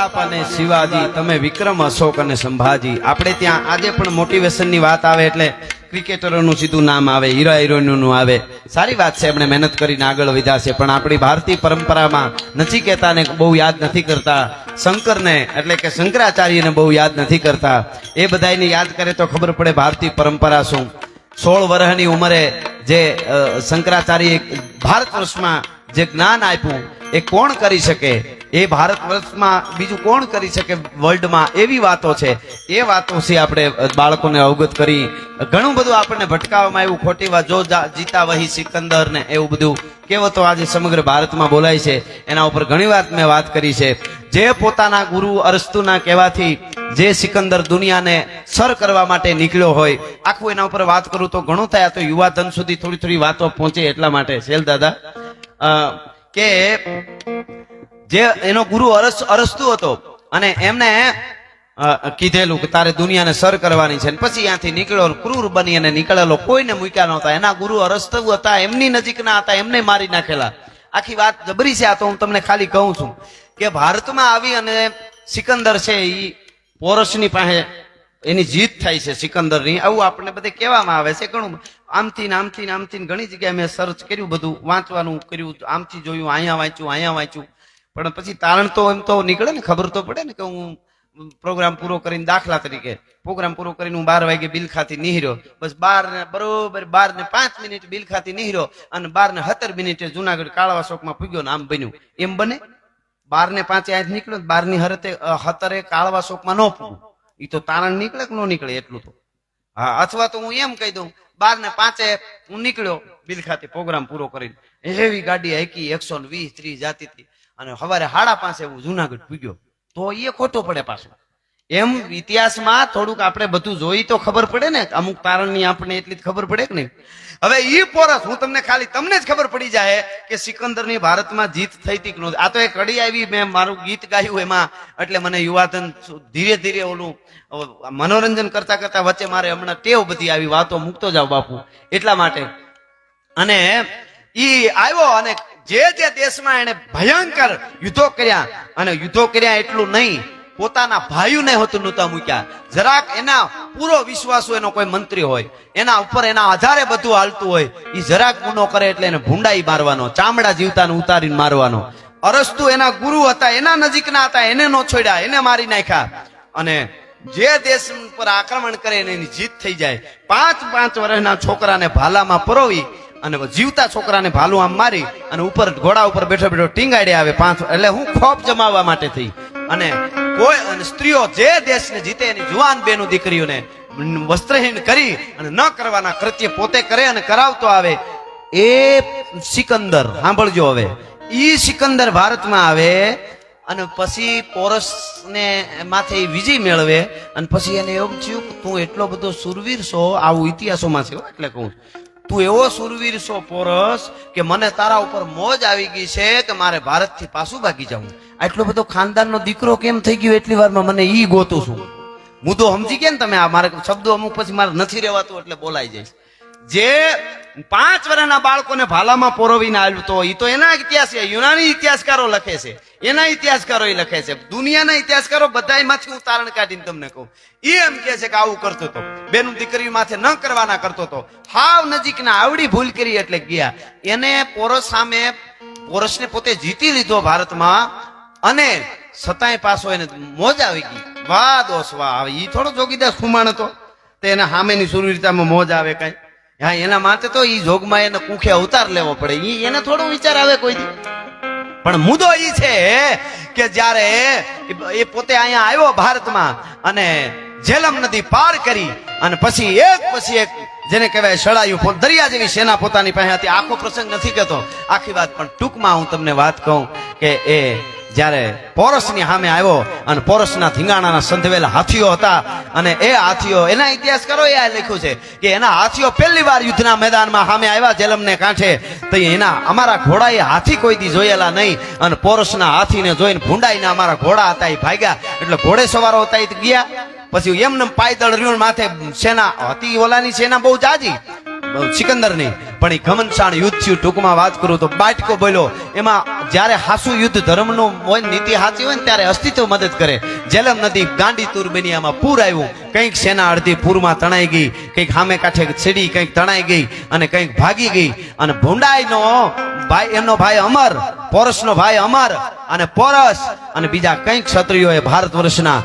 પ્રતાપ અને શિવાજી, તમે વિક્રમ, અશોક અને સંભાજી. આપણે ત્યાં આજે પણ મોટિવેશનની વાત આવે એટલે ક્રિકેટરોનું સીધું નામ આવે, હીરો હિરોઈનનું આવે. સારી વાત છે, એમણે મહેનત કરીને આગળ વધ્યા છે, પણ આપણી ભારતીય પરંપરામાં નચિકેતાને બહુ યાદ નથી કરતા. શંકરને, એટલે કે શંકરાચાર્યને બહુ યાદ નથી કરતા. એ બધાને યાદ કરે તો ખબર પડે ભારતીય પરંપરા શું. સોળ વર્ષની ઉંમરે જે શંકરાચાર્ય ભારત વર્ષમાં જે જ્ઞાન આપ્યું, એ કોણ કરી શકે? એ ભારત વર્ષમાં બીજું કોણ કરી શકે વર્લ્ડમાં? એવી વાતો છે. એ વાતો છે આપણે બાળકોને અવગત કરી. ઘણું બધું આપણને ભટકાવવામાં આવ્યું. ખોટી વાત, જો જીતા વહી સિકંદર ને એવું બધું કહેવતો આજે સમગ્ર ભારતમાં બોલાય છે. એના ઉપર ઘણી વાત મેં વાત કરી છે. જે પોતાના ગુરુ અરસ્તુના કહેવાથી જે સિકંદર દુનિયાને સર કરવા માટે નીકળ્યો હોય, આખું એના ઉપર વાત કરું તો ઘણું થાય. તો તો યુવાધન સુધી થોડી થોડી વાતો પહોંચે એટલા માટે. શેલ દાદા કે જે એનો ગુરુ અરસ અરસ્તુ હતો અને એમને કીધેલું કે તારે દુનિયાને સર કરવાની છે પછી ત્યાંથી નીકળ્યો ક્રૂર બની અને નીકળેલો. કોઈને મૂક્યા નહોતા. એના ગુરુ અરસ્તુ હતા, એમની નજીકના હતા, એમને મારી નાખેલા. આખી વાત જબરી છે, આ તો હું તમને ખાલી કહું છું કે ભારતમાં આવી અને સિકંદર છે એ પોરસની પાસે એની જીત થાય છે સિકંદરની. આવું આપણને બધે કહેવામાં આવે છે, ઘણું આમથી આમથી આમથી ઘણી જગ્યાએ મેં સર્ચ કર્યું બધું, વાંચવાનું કર્યું, આમથી જોયું, અહીંયા વાંચ્યું અહીંયા વાંચ્યું. પણ પછી તારણ તો એમ તો નીકળે ને, ખબર તો પડે ને કે હું પ્રોગ્રામ પૂરો કરીને દાખલા તરીકે પ્રોગ્રામ પૂરો કરીને હું બાર વાગે બિલ ખાતી નીહર્યો. બસ બાર ને, બરોબર બાર ને પાંચ મિનિટ બિલ ખાતી નીહર્યો અને બાર ને સત્તર મિનિટે જુનાગઢ કાળવા ચોકમાં પૂગ્યો ને આમ બન્યું. એમ બને? બાર ને પાંચે આજ નીકળ્યો બારની હરતે હતરે કાળવા ચોકમાં ન પૂગું એ તો તારણ નીકળે કે ન નીકળે એટલું તો. હા, અથવા તો હું એમ કહી દઉં, બાર ને પાંચે હું નીકળ્યો બિલ ખાતે પ્રોગ્રામ પૂરો કરીને. એવી ગાડી હાકી, એકસો વીસ ત્રીસ જાતી હતી. અને સવારે હાડા પાસે હું જુનાગઢ પૂગ્યો. તો એ ખોટો પડે પાછો. એમ ઇતિહાસમાં થોડુંક આપણે બધું જોઈ તો ખબર પડે ને, અમુક તારણની આપણને એટલી જ ખબર પડે કે નહીં? હવે એ પોરસ, હું તમને ખાલી તમને જ ખબર પડી જાય કે સિકંદરની ભારતમાં જીત થઈ હતી કે આ તો એ કડી આવી મેં મારું ગીત ગાયું એમાં, એટલે મને યુવાધન ધીરે ધીરે ઓલું મનોરંજન કરતા કરતા વચ્ચે મારે હમણાં ટેવ બધી આવી, વાતો મૂકતો જાવ બાપુ, એટલા માટે. અને ઈ આવ્યો અને જે જે દેશમાં એને ભયંકર યુદ્ધો કર્યા, અને યુદ્ધો કર્યા એટલું નહીં, પોતાના ભાઈઓને હોતું નહોતા મૂક્યા. જરાક એના પૂરો વિશ્વાસુ એનો કોઈ મંત્રી હોય, એના ઉપર એના આધારે બધું હાલતું હોય એ જરાક ગુનો કરે એટલે એને ભૂંડાઈ મારવાનો, ચામડા જીવતાને ઉતારીને મારવાનો. અરસ્તુ એના ગુરુ હતા, એના નજીકના હતા, એને નો છોડ્યા, એને મારી નાખ્યા. અને જે દેશ પર આક્રમણ કરે એની જીત થઈ જાય. પાંચ પાંચ વર્ષના છોકરાને ભાલામાં પરોવી અને જીવતા છોકરાને ભાલું આમ મારી અને ઉપર ઘોડા ઉપર બેઠો બેઠો ટીંગાડે આવે પાંચ એટલે હું ખોફ જમાવવા માટે થઈ. અને કોઈ અને સ્ત્રીઓ જે દેશને જીતે એની જુવાન બેનું દીકરીઓને વસ્ત્રહીન કરી અને ન કરવાના કૃત્ય પોતે કરે અને કરાવતો આવે, એ સિકંદર, સાંભળજો હવે. ઈ સિકંદર ભારતમાં આવે અને પછી પોરસને માથે વિજય મેળવે અને પછી એને એવું થયું તું એટલો બધો સુરવીર છો, આવું ઇતિહાસોમાં છે એટલે કહું તું એવો સુરવીર છો પોરસ કે મને તારા ઉપર મોજ આવી ગઈ છે કે મારે ભારતથી પાછું ભાગી જવું? આટલો બધો ખાનદાનનો દીકરો કેમ થઈ ગયો એટલી વારમાં મને ઈ ગોતું છું. મુદ્દો સમજી ગયા ને તમે, આ મારે શબ્દો અમુક પછી મારે નથી રહેવાતું એટલે બોલાઈ જાય જે પાંચ વર્ષના બાળકોને ભાલામાં પોરવીને આવ્યું તો એ તો એના ઇતિહાસ યુનાની ઇતિહાસકારો લખે છે. એના ઇતિહાસકારો એ લખે છે. દુનિયાના ઇતિહાસકારો બધાયમાંથી હું તારણ કાઢીને તમને કહું. એ એમ કે છે કે આવું કરતો હતો બેનું દીકરી માથે ન કરવાના કરતો હતો હાવ નજીકના આવડી ભૂલ કરી એટલે ગયા. એને પોરસ સામે પોરસને પોતે જીતી લીધો ભારતમાં અને સતાય પાસો એને મોજ આવી ગઈ. વાહ દોસ વાહ આવે ઈ થોડો જોગીદાસ ખુમાણ હતો. તે એના સામેની સુરવીરતામાં મોજ આવે કઈ. હા, એના માટે તો એ જોગમાં એને કુખે અવતાર લેવો પડે. એ એને થોડો વિચાર આવે કોઈ પણ મુદ્દો એ છે કે જ્યારે એ- પોતે અહીંયા આવ્યો ભારતમાં અને ઝેલમ નદી પાર કરી અને પછી એક પછી એક જેને કહેવાય સળાયું દરિયા જેવી સેના પોતાની પાસે હતી આખો પ્રસંગ નથી કહેતો. આખી વાત પણ ટૂંકમાં હું તમને વાત કહું કે એ જ્યારે પોરસની સામે આવ્યો અને પોરસના ધીંગાણાના સંધવેલા હાથીઓ હતા અને એ હાથીઓ, એના ઇતિહાસકારો એ લખ્યું છે કે એના હાથીઓ પહેલી વાર યુદ્ધના મેદાનમાં સામે આવ્યા, જેલમને કાંઠે. તો એના, અમારા ઘોડાએ હાથી કોઈ દી જોયેલા નહીં અને પોરસના હાથીને જોઈને ભૂંડાઈને અમારા ઘોડા હતા એ ભાગ્યા. એટલે ઘોડે સવારો હતા એ ગયા. પછી એમને પાયદળ રહ્યું માથે સેના, હતી ઓલાની સેના બહુ જાજી. સિકંદર નહીં, પણ એ ઘમનસાણ યુદ્ધ થયું, ટૂંકમાં વાત કરું તો બાટકો બોલ્યો, એમાં જ્યારે હાસુ યુદ્ધ ધર્મનું હોય નીતિ હાચી હોય ને ત્યારે અસ્તિત્વ મદદ કરે. જેલમ નદી ગાંડી તુર બની આમાં પૂર આવ્યું. કંઈક સેના અડધી પૂરમાં તણાઈ ગઈ, કંઈક સામે કાંઠે સીડી, કંઈક તણાઈ ગઈ અને કંઈક ભાગી ગઈ. અને ભૂંડાઈનો ભાઈ, એમનો ભાઈ અમર, પોરસનો ભાઈ અમર અને પોરસ અને બીજા કંઈક ક્ષત્રિયોએ ભારત વર્ષના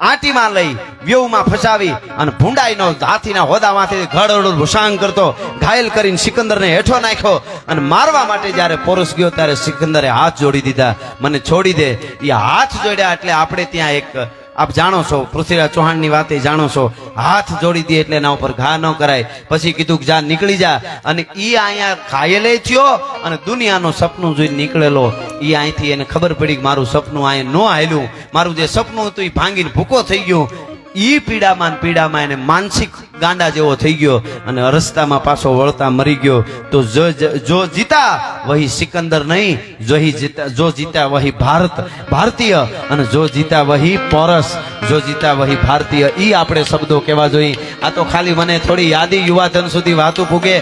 આટીમાં લઈ વ્યૂહમાં ફસાવી અને ભૂંડાઈનો હાથીના હોદામાંથી ઘડડું ભૂસાંગ કરતો ઘાયલ કરીને સિકંદરને હેઠો નાખ્યો અને મારવા માટે જ્યારે પોરસ ગયો ત્યારે સિકંદરે હાથ જોડી દીધા. મને છોડી દે. એ હાથ જોડ્યા એટલે આપણે ત્યાં એક આપ જાણો છો, પૃથ્વીરાજ ચૌહાણની વાત એ જાણો છો, હાથ જોડી દે એટલે એના ઉપર ઘા ન કરાય. પછી કીધું કે જા, નીકળી જા. અને ઈ અહીંયા ઘાયલે થયો અને દુનિયાનું સપનું જોઈને નીકળેલો. ઈ અહીંથી એને ખબર પડી કે મારું સપનું અહીંયા ન હાલ્યું. મારું જે સપનું હતું એ ભાંગીને ભૂકો થઈ ગયું. ઈ પીડામાં પીડામાં એને માનસિક ગાંડા જેવો થઈ ગયો અને રસ્તામાં પાછો વળતા મરી ગયો. તો જો જીતા વહી સિકંદર નહીં, જો જીતા જો જીતા વહી ભારત, ભારતીય, અને જો જીતા વહી પોરસ, જો જીતા વહી ભારતીય, ઈ આપણે શબ્દો કહેવા જોઈએ. આ તો ખાલી મને થોડી યાદી યુવાધન સુધી વાતો પૂગે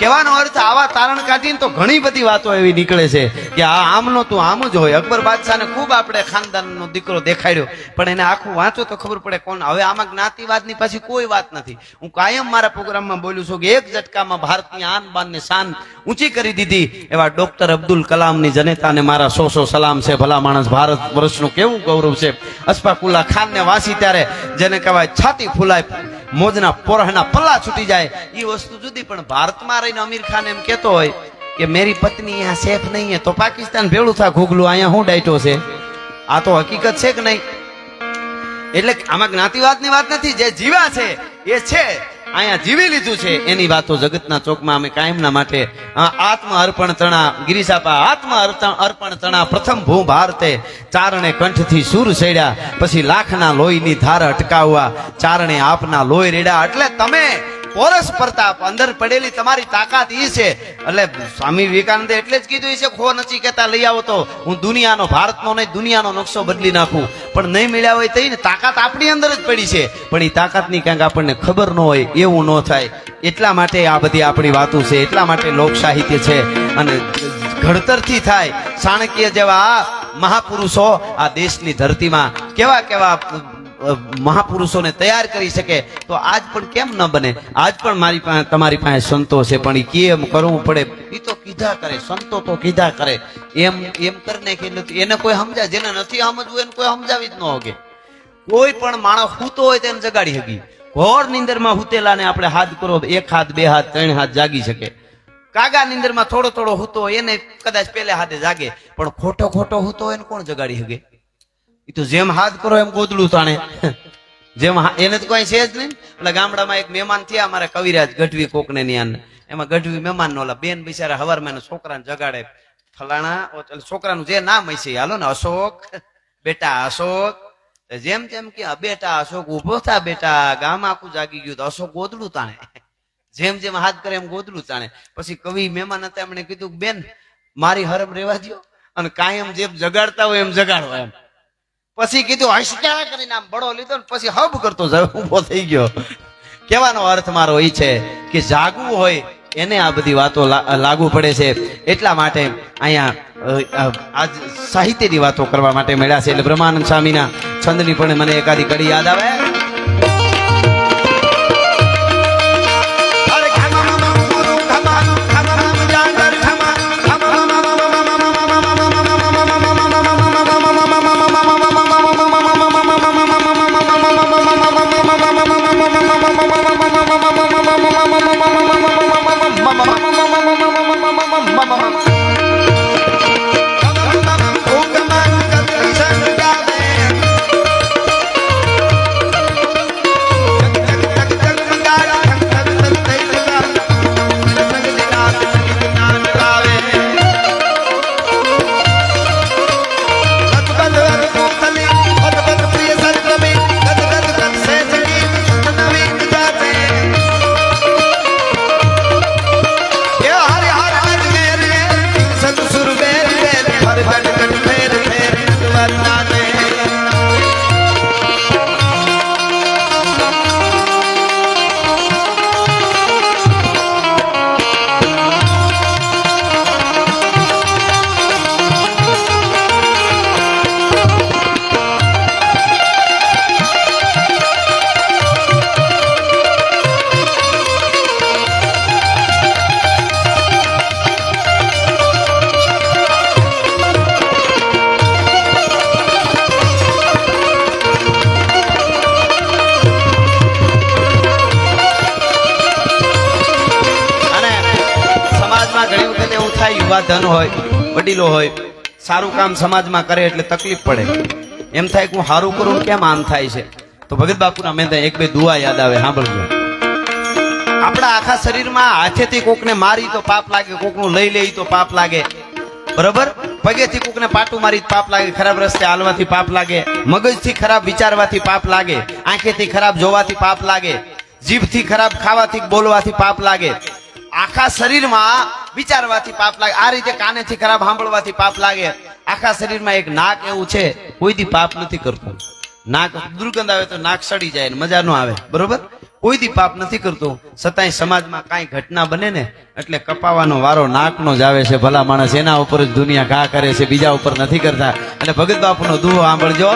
કહેવાનો અર્થ આવા તારણ કાઢીને તો ઘણી બધી વાતો એવી નીકળે છે કે આ આમનો તું આમ જ હોય. અકબર બાદશાહને ખૂબ આપણે ખાનદાનનો દીકરો દેખાડ્યો. પણ એને આખું વાંચો તો ખબર પડે કોણ. હવે આમાં જ્ઞાતિવાદની પાછી કોઈ વાત નથી. હું કાયમ મારા પ્રોગ્રામમાં બોલું છું કે એક ઝટકામાં ભારતની આન બાનને શાન ઊંચી કરી દીધી. એવા ડોક્ટર અબ્દુલ કલામની જનેતાને મારા સો સો સલામ છે. ભલા માણસ ભારત વર્ષનું કેવું ગૌરવ છે. અસ્ફાકુલ્લા ખાનને વાંચી ત્યારે જેને કહેવાય છાતી ફૂલાય મોજના પોરહના પલ્લા છૂટી જાય. એ વસ્તુ જુદી, પણ ભારતમાં રહીને અમીર ખાન એમ કહેતો હોય કે મેરી પત્ની અહીંયા સેફ નહીં તો પાકિસ્તાન ભેળું થા ઘૂગલું અહીંયા હું ડાયટો છે? આ તો હકીકત છે કે નહીં? એટલે આમાં જ્ઞાતિવાદની વાત નથી, જે જીવા છે એ છે. અહીંયા જીવી લીધું છે. એની વાતો જગતના ચોકમાં અમે કાયમના માટે આત્મ અર્પણ તણા ગિરિશાપા આત્મ અર્પણ તણા, પ્રથમ ભૂ ભારતે ચારણે કંઠથી સૂર સેડ્યા, પછી લાખના લોહીની ધાર અટકાવવા, ચારણે આપના લોહી રેડ્યા. એટલે તમે પોરસ પ્રતાપ, અંદર પડેલી તમારી તાકાત ઈ છે. એટલે સ્વામી વિવેકાનંદે એટલે જ કીધું છે, ખો નથી કહેતા લઈ આવો તો હું દુનિયાનો, ભારતનો નહીં, દુનિયાનો નકશો બદલી નાખું. પણ નહીં મળ્યા હોય તઈ ને તાકાત આપણી અંદર જ પડી છે. પણ એ તાકાતની ક્યાંક આપણને ખબર ન હોય, એવું ન થાય. એટલા માટે આ બધી આપણી વાતો છે, એટલા માટે લોક સાહિત્ય છે. અને ઘડતરથી થાય. ચાણક્ય જેવા મહાપુરુષો આ દેશની ધરતીમાં કેવા કેવા મહાપુરુષોને તૈયાર કરી શકે, તો આજ પણ કેમ ન બને? આજ પણ મારી પાસે તમારી પાસે સંતો છે, પણ એ કેમ કરવું પડે? એ તો કીધા કરે, સંતો તો કીધા કરે. એમ એમ કરીને કે નથી એને કોઈ સમજાય, જેને નથી સમજવું, એને કોઈ સમજાવી જ ન હોગે. કોઈ પણ માણસ હૂતો હોય તેને જગાડી શકી ઘોર નિંદરમાં હુતેલાને આપણે હાથ કરો, એક હાથ, બે હાથ, ત્રણ હાથ જાગી શકે. કાગા નિંદરમાં થોડો થોડો હૂતો એને કદાચ પેલે હાથે જાગે, પણ ખોટો ખોટો હૂતો એને કોણ જગાડી શકે તો જેમ હાથ કરો એમ ગોદડું તાણે. જેમ એને તો કોઈ છે જ નહીં. એટલે ગામડામાં એક મહેમાન થયા, અમારે કવિરાજ ગઢવી કોકને ની એમાં ગઢવી મહેમાન નો બેન બિચારા હવારમાં છોકરાને જગાડે. ફલાણા છોકરાનું જે નામ હશે હાલો ને, અશોક. બેટા અશોક. જેમ જેમ કે બેટા અશોક ઊભો થા બેટા, ગામ આખું જાગી ગયું તો અશોક ગોદડું તાણે. જેમ જેમ હાથ કરે એમ ગોદડું તાણે. પછી કવિ મહેમાન હતા, એમણે કીધું, બેન, મારી હરમ રેવા દો અને કાયમ જેમ જગાડતા હોય એમ જગાડો એમ. પછી કીધું હસક્યા કરીને આમ બળો લીધો ને પછી હબ કરતો ઊભો થઈ ગયો. કહેવાનો અર્થ મારો એ છે કે જાગવું હોય એને આ બધી વાતો લાગુ પડે છે. એટલા માટે અહીંયા આજ સાહિત્યની વાતો કરવા માટે મળ્યા છે. એટલે બ્રહ્માનંદ સ્વામીના છંદની પણ મને એકાદી કડી યાદ આવે. થાય ધન હોય, વડીલો હોય, સારું કામ સમાજમાં કરે એટલે તકલીફ પડે. એમ થાય કે હું સારું કરું કેમ આમ થાય છે? તો ભગત બાપુના મેં એક બે દુઆ યાદ આવે, સાંભળજો. આપણા આખા શરીરમાં હાથેથી કોકને મારી તો પાપ લાગે, કોકનું લઈ લે તો પાપ લાગે. બરોબર? પગેથી કોકને પાટું મારી પાપ લાગે, ખરાબ રસ્તે હાલવાથી પાપ લાગે. મગજથી ખરાબ વિચારવાથી પાપ લાગે. આંખેથી ખરાબ જોવાથી પાપ લાગે. જીભથી ખરાબ ખાવાથી બોલવાથી પાપ લાગે. આખા શરીરમાં વિચારવાથી પાપ લાગે. આ રીતે કાનેથી ખરાબ સાંભળવાથી પાપ લાગે. આખા શરીરમાં એક નાક એવું છે, કોઈથી પાપ નથી કરતું. નાક દુર્ગંધ આવે તો નાક સડી જાય મજા ન આવે. બરોબર? કોઈ દી પાપ નથી કરતો. છતાંય સમાજમાં કાંઈ ઘટના બને ને એટલે કપાવાનો વારો નાકનો જ આવે છે ભલા માણસ. એના ઉપર જ દુનિયા ઘા કરે છે, બીજા ઉપર નથી કરતા. એટલે ભગત બાપુનો દુહો સાંભળજો.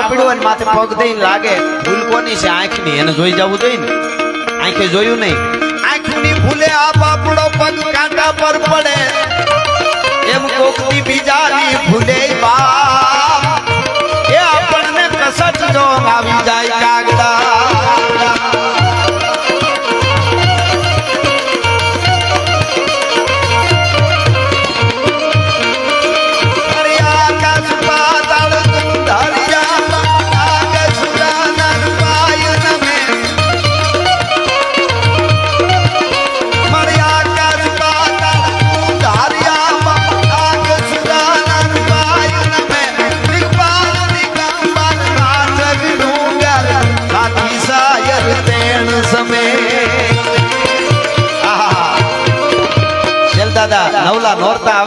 કાંટો હોય માથે પગ દઈને લાગે, ભૂલ કોની છે? આંખની. એને જોઈ જવું જોઈએ ને. આંખે જોયું નહીં. આંખની ભૂલે આ બાપડો પગ કાંટા પર પડે. એમ કોકની બીજાની ભૂલે બાપ એ આપણને કસટ જો આવી જાય કાગડા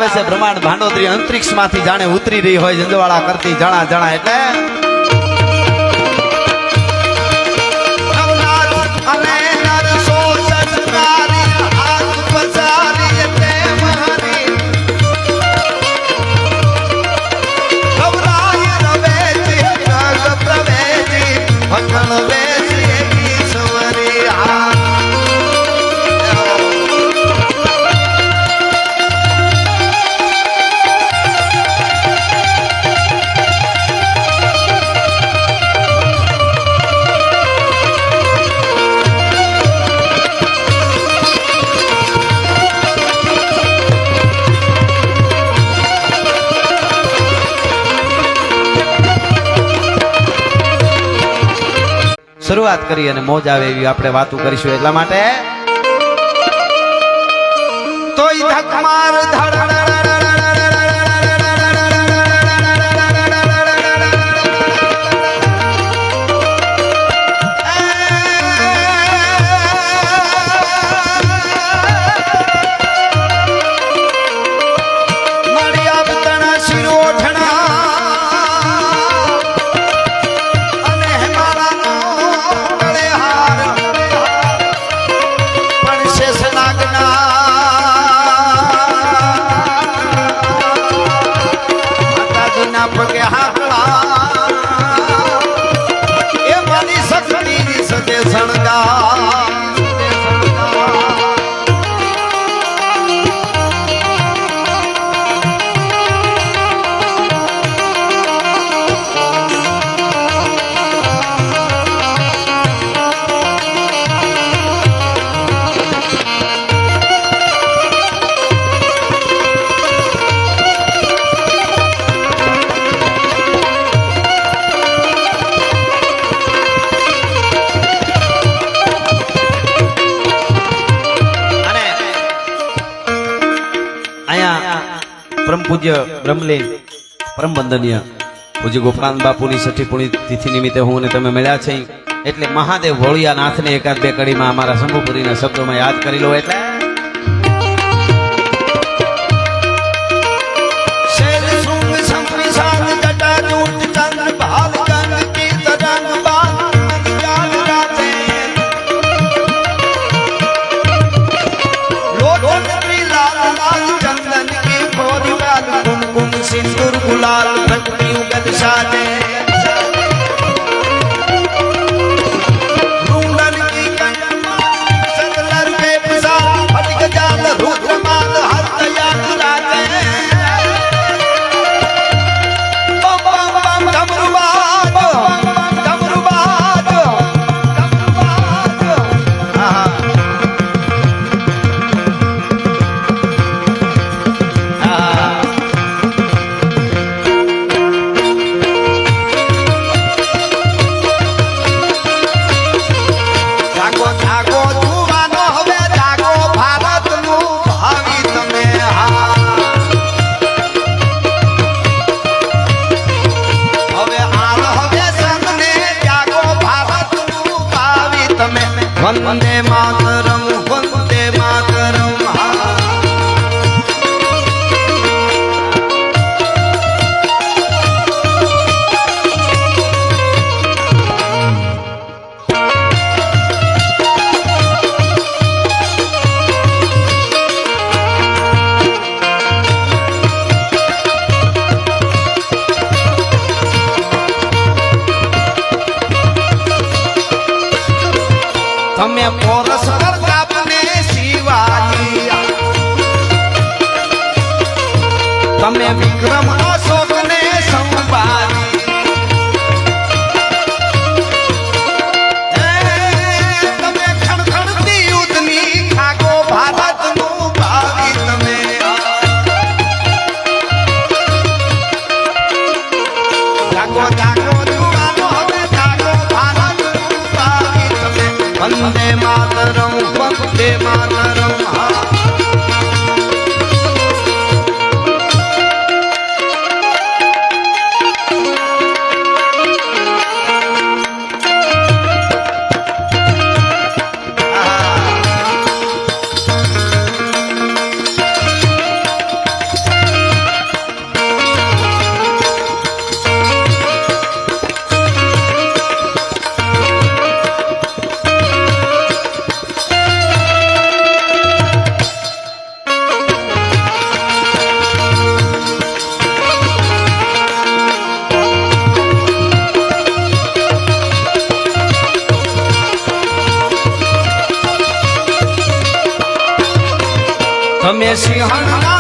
આવે છે, બ્રહ્માંડ ભાંડોદરી અંતરિક્ષમાંથી જાણે ઉતરી રહી હોય, જંજવાળા કરતી જણા જણા એટલે શરૂઆત કરી અને મોજ આવે એવી આપણે વાતો કરીશું એટલા માટે પરમ વંદનીય પૂજ્ય ગોપાલ બાપુની છઠ્ઠી પૂર્ણિ તિથિ નિમિત્તે હું અને તમે મળ્યા છે એટલે મહાદેવ ભોળિયાનાથને એકાદ બે કડીમાં અમારા શંભુપુરીના શબ્દોમાં યાદ કરી લો. એટલે come every તમે સિંહણ